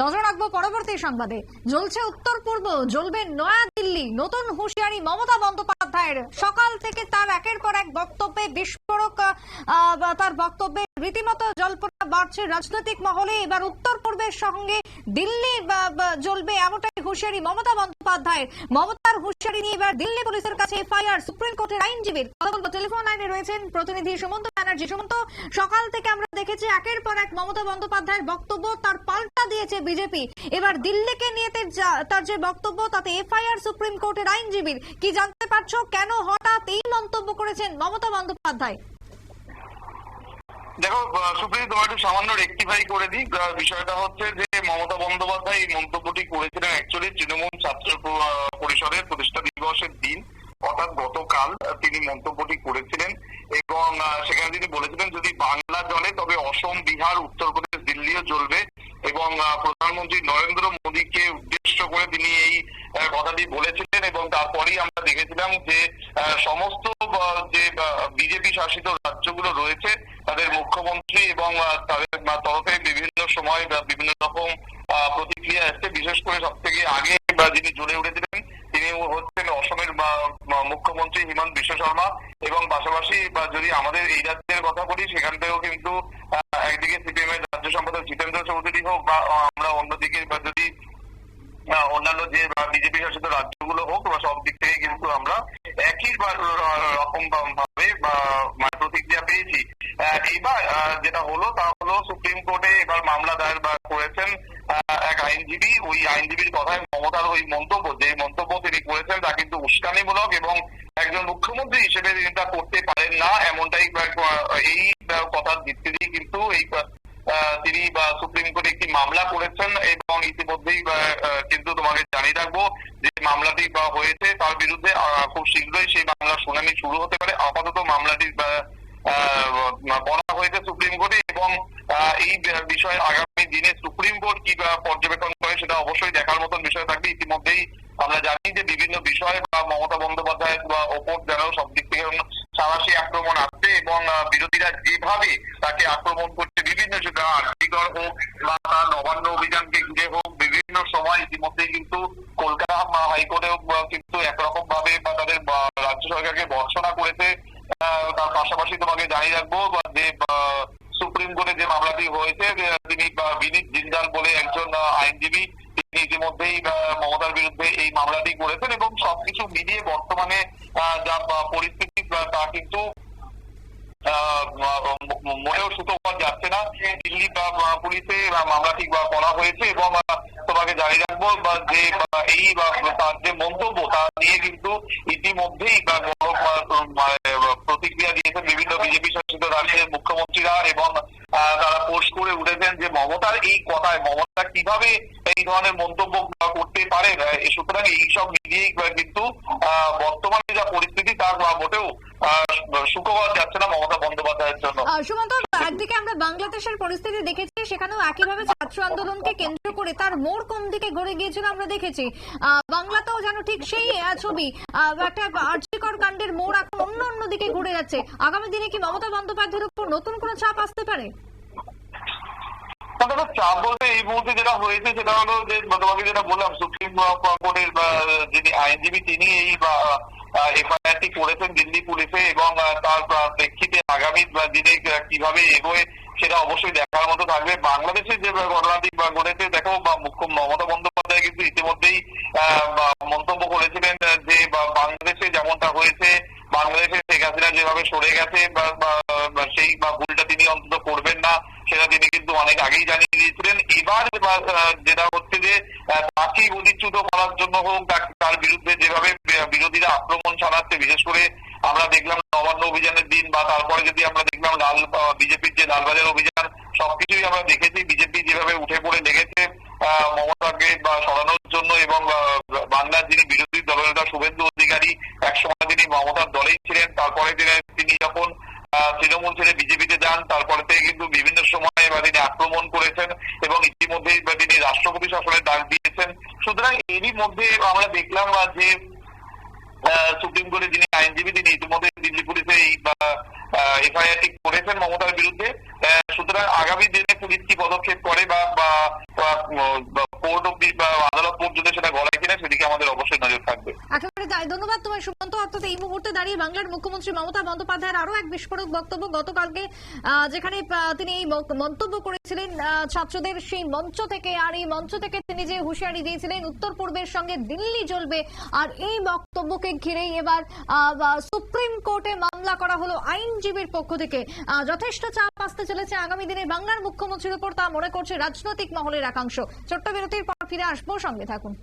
নজর রাখব পরবর্তী সংবাদে। জ্বলছে উত্তর পূর্ব, জ্বলবে নয়াদিল্লি নতুন হুঁশিয়ারি মমতা বন্দ্যোপাধ্যায়ের। সকাল থেকে তার একের পর এক বক্তব্যে বিস্ফোরক তার বক্তব্যে রীতিমতো জল্পনা বাড়ছে রাজনৈতিক মহলে, এবার উত্তর পূর্বের সঙ্গে দিল্লি জ্বলবে এমনটাই হুঁশিয়ারি মমতা বন্দ্যোপাধ্যায়ের। মমতার হুঁশিয়ারি নিয়ে এবার দিল্লি পুলিশের কাছে এফআইআর। সুপ্রিম কোর্টের আইনজীবীর কথা বলব টেলিফোন লাইনে রয়েছেন প্রতিনিধি সুমন্ত ব্যানার্জি। সুমন্ত, সকাল থেকে আমরা দেখেছি একের পর এক মমতা বন্দ্যোপাধ্যায়ের বক্তব্য তার পাল্টা দিয়েছে বিজেপি। এবার দিল্লিকে নিয়ে তার যে বক্তব্য, তাতে এফআইআর সুপ্রিম কোর্টের আইনজীবীর। কি জানতে পারছ? কেন হঠাৎ এই মন্তব্য করেছেন মমতা বন্দ্যোপাধ্যায়? দেখো আহ, সুপ্রিয় তোমার একটু সামান্য রেক্টিফাই করে দিই। বিষয়টা হচ্ছে যে মমতা বন্দ্যোপাধ্যায় এই মন্তব্যটি করেছিলেন অ্যাকচুয়ালি তৃণমূল ছাত্র পরিষদের প্রতিষ্ঠা দিবসের দিন। অর্থাৎ গতকাল তিনি মন্তব্যটি করেছিলেন এবং সেখানে তিনি বলেছিলেন যদি বাংলা জলে তবে অসম বিহার উত্তরপ্রদেশ দিল্লিও জ্বলবে। এবং প্রধানমন্ত্রী নরেন্দ্র মোদীকে উদ্দেশ্য করে তিনি এই কথাটি বলেছিলেন এবং তারপরেই আমরা দেখেছিলাম যে সমস্ত যে বিজেপি শাসিত রাজ্যগুলো রয়েছে, তাদের মুখ্যমন্ত্রী এবং তাদের তরফে বিভিন্ন সময় বিভিন্ন রকম প্রতিক্রিয়া এসছে। বিশেষ করে সব থেকে আগে যিনি জ্বলে উঠেছিলেন, তিনি হচ্ছেন অসমের মুখ্যমন্ত্রী হিমন্ত বিশ্ব শর্মা। এবং পাশাপাশি যদি আমাদের এই রাজ্যের কথা বলি, সেখান থেকেও কিন্তু একদিকে সিপিএম এর রাজ্য সম্পাদক জিতেন্দ্র চৌধুরী হোক বা আমরা অন্যদিকে বা যদি অন্যান্য যে বিজেপি শাসিত রাজ্যগুলো হোক বা সব দিক থেকে কিন্তু আমরা একই রকম ভাবে বা মানে প্রতিক্রিয়া পেয়েছি। আহ, যেটা হলো তা হলো সুপ্রিম কোর্টে এবার মামলা দায়ের বা করেছেন এক আইনজীবী। ওই আইনজীবীর কথায় মমতার ওই মন্তব্য যে মন্তব্য তিনি করেছেন তা কিন্তু উস্কানিমূলক এবং একজন মুখ্যমন্ত্রী হিসেবে তিনি তা করতে পারেন না এমনটাই এই কথার ভিত্তিতেই মামলা করেছেন এবং ইতিমধ্যেই কিন্তু তোমাকে জানিয়ে রাখব যে মামলাটি হয়েছে তার বিরুদ্ধে খুব শীঘ্রই সেই মামলার শুনানি শুরু হতে পারে। আপাতত মামলাটি বলা হয়েছে সুপ্রিম কোর্টে এবং এই বিষয়ে আগামী দিনে সুপ্রিম কোর্ট কি পর্যবেক্ষণ করে সেটা অবশ্যই দেখার মতন বিষয় থাকবে। ইতিমধ্যেই আমরা জানি যে বিভিন্ন বিষয়, বা, মমতা বন্দ্যোপাধ্যায়ের বা ওপর যেন সব দিক থেকে সারাশি আক্রমণ আসছে এবং বিরোধীরা যেভাবে তাকে আক্রমণ করছে, বিভিন্ন আর্থিকর হোক বা তার নবান্ন অভিযানকে ঘিরে হোক, বিভিন্ন সময় ইতিমধ্যেই কিন্তু কলকাতা হাইকোর্টেও কিন্তু একরকম ভাবে বা তাদের রাজ্য সরকারকে ভর্সনা করেছে। তার পাশাপাশি তোমাকে জানিয়ে রাখব যে সুপ্রিম কোর্টে যে মামলাটি হয়েছে তিনি বিনীত জিন্দাল বলে একজন আইনজীবী, তিনি ইতিমধ্যেই মমতার বিরুদ্ধে এই মামলাটি করেছেন এবং সবকিছু মিলিয়ে বর্তমানে যা পরিস্থিতি, তা কিন্তু মোটেও সুতোপথ যাচ্ছে না। দিল্লি বা পুলিশে মামলাটি করা হয়েছে এবং তোমাকে জানিয়ে রাখব বা যে এই তার যে মন্তব্য তা নিয়ে কিন্তু ইতিমধ্যেই প্রতিক্রিয়া দিয়েছেন বিভিন্ন বিজেপি শাসিত রাজ্যের মুখ্যমন্ত্রীরা এবং তারা পোস্ট করে উঠেছেন যে মমতার এই কথায় মমতা কীভাবে এই ধরনের মন্তব্য করতে পারে সুতরাং এই সব মিলিয়েই কিন্তু বর্তমানে যা পরিস্থিতি তা মোটেও আহ, সুখকর যাচ্ছে না জন্য। সুমন্ত একদিকে আমরা বাংলাদেশের পরিস্থিতি দেখেছি সেখানেও একইভাবে ছাত্র আন্দোলনকে কেন্দ্র করে তার মোড় কোন দিকে ঘুরে গিয়েছিল আমরা দেখেছি। বাংলাতেও যেন ঠিক সেই ছবি একটা আর্যিকর কাণ্ডের মোড় এখন অন্য অন্য দিকে ঘুরে যাচ্ছে। আগামী দিনে কি মমতা বন্দ্যোপাধ্যায়ের উপর নতুন কোনো চাপ আসতে পারে? চাপ বলতে এই মুহূর্তে যেটা হয়েছে সেটা হলো যে তোমাকে যেটা বললাম সুপ্রিম কোর্টের যিনি আইনজীবী তিনি এই বা এফআইআরটি করেছেন দিল্লি পুলিশে এবং তার প্রেক্ষিতে আগামী দিনে কীভাবে এগোয় সেটা অবশ্যই দেখার মতো থাকবে। বাংলাদেশে যে ঘটনাটি ঘটেছে দেখো মুখ্য মমতা বন্দ্যোপাধ্যায় কিন্তু ইতিমধ্যেই মন্তব্য করেছিলেন যে বাংলাদেশে যেমনটা হয়েছে, বাংলাদেশে শেখ হাসিনা যেভাবে সরে গেছে, বা সেই, বা ভুলটা তিনি অন্তত করবেন না, সেটা তিনি কিন্তু অনেক আগেই জানিয়ে দিয়েছিলেন। এবার যেটা হচ্ছে যে তাকে অধিচ্যুত করার জন্য হোক তার বিরুদ্ধে যেভাবে বিরোধীরা আক্রমণ চালাচ্ছে, বিশেষ করে আমরা দেখলাম নবান্ন অভিযানের দিন বা তারপরে যদি আমরা দেখলাম লাল বিজেপির যে লালবাজার অভিযান, সবকিছুই আমরা দেখেছি। বিজেপি যেভাবে উঠে পড়ে লেগেছে মমতাকে বা সরানোর জন্য এবং বাংলার যিনি বিরোধী দলনেতা শুভেন্দু অধিকারী, একসময় তিনি মমতার দলেই ছিলেন। তারপরে তিনি যখন তৃণমূল ছেড়ে বিজেপিতে যান, তারপরে থেকে কিন্তু বিভিন্ন সময়ে বা তিনি আক্রমণ করেছেন এবং ইতিমধ্যেই তিনি রাষ্ট্রপতি শাসনের ডাক দিয়েছেন। সুতরাং এরই মধ্যে আমরা দেখলাম যে সুপ্রিম কোর্টের যিনি আইনজীবী, তিনি ইতিমধ্যে দিল্লি পুলিশে এই এফআইআরটি করেছেন মমতার বিরুদ্ধে। সুতরাং আগামী দিনে পুলিশ কি পদক্ষেপ করে বা কোর্ট অব্দি বা আদালত পর্যন্ত সেটা গলায় কিনা, সেদিকে আমাদের অবশ্যই নজর থাকবে। তাই ধন্যবাদ তোমায় সুমন্ত এই মুহূর্তে দাঁড়িয়ে বাংলার মুখ্যমন্ত্রী মমতা আরও এক বিস্ফোরক বক্তব্য। গতকালকে যেখানে তিনি এই মন্তব্য করেছিলেন ছাত্রদের সেই মঞ্চ থেকে, আর এই মঞ্চ থেকে তিনি যে হুঁশিয়ারি দিয়েছিলেন, উত্তর পূর্বের সঙ্গে দিল্লি জ্বলবে, আর এই বক্তব্যকে ঘিরেই এবার সুপ্রিম কোর্টে মামলা করা হলো আইনজীবীর পক্ষ থেকে। যথেষ্ট চাপ আসতে চলেছে আগামী দিনে বাংলার মুখ্যমন্ত্রীর উপর, তা মনে করছে রাজনৈতিক মহলের একাংশ। ছোট্ট বিরতির পর ফিরে আসব, সঙ্গে থাকুন।